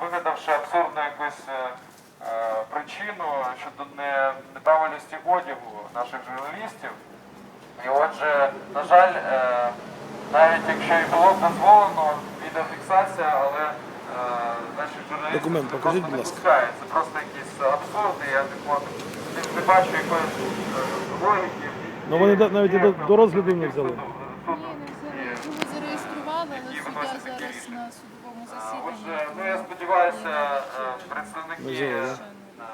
вигадавши абсурдну якусь е, е, причину щодо не- неправильності одягу наших журналістів. І отже, на жаль, е, навіть якщо і було б дозволено відеофіксація, але е, наші журналісти Документ це покажіть, просто не пускають. Це просто якісь абсурди, я не не, не бачу якоїсь е, логіки. Ну, вони навіть і до- до розгляду не взяли. Ні, не взяли. Його зареєстрували, але суддя зараз на судовому засіданні. Отже, я сподіваюся, е, представники е,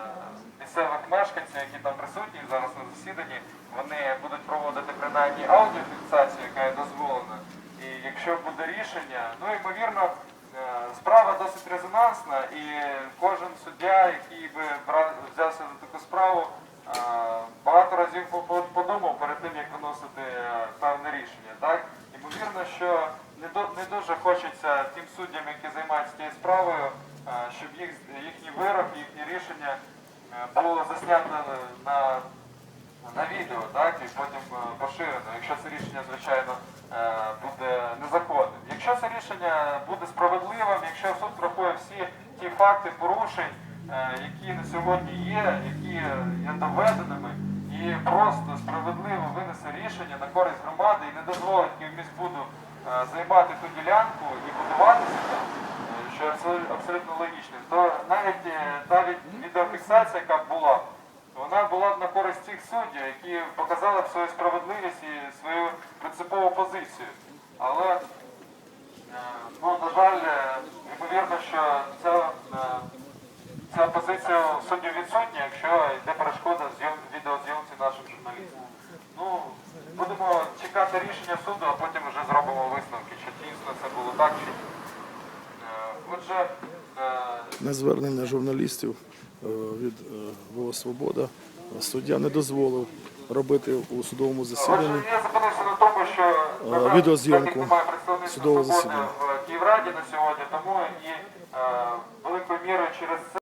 місцевих мешканців, які там присутні зараз на засіданні, вони будуть проводити принаймні аудіофіксацію, яка є дозволена. І якщо буде рішення, ну ймовірно, е, справа досить резонансна, і кожен суддя, який би взявся за таку справу, багато разів по- по- подумав перед тим, як виносити певне рішення. Так? Ймовірно, що не, дуже хочеться тим суддям, які займаються цією справою, щоб їх, їхній вирок, їхнє рішення е, було заснято на, на відео, так, і потім е, поширено, якщо це рішення, звичайно, е, буде незаконним. Якщо це рішення буде справедливим, якщо суд врахує всі ті факти порушень, які на сьогодні є, які є доведеними, і просто справедливо винесе рішення на користь громади і не дозволить Київміськбуду займати ту ділянку і будуватися там, е, що абсолютно, логічно, то навіть е, та відеофіксація, яка була, вона була на користь цих суддів, які показали б свою справедливість і свою принципову позицію. Але, е, ну, на жаль, е, ймовірно, що ця, ця позиція суддів відсутня, якщо йде перешкода зйом, відеозйомці нашим журналістам. Ну, будемо чекати рішення суду, а потім вже зробимо висновки, чи дійсно це було так, чи ні. Е, Отже, е, На звернення журналістів е, від Вова Свобода е, суддя не дозволив робити у судовому засіданні. Е, відеозйомку судового засідання. в Київраді на сьогодні, тому і великою мірою через це.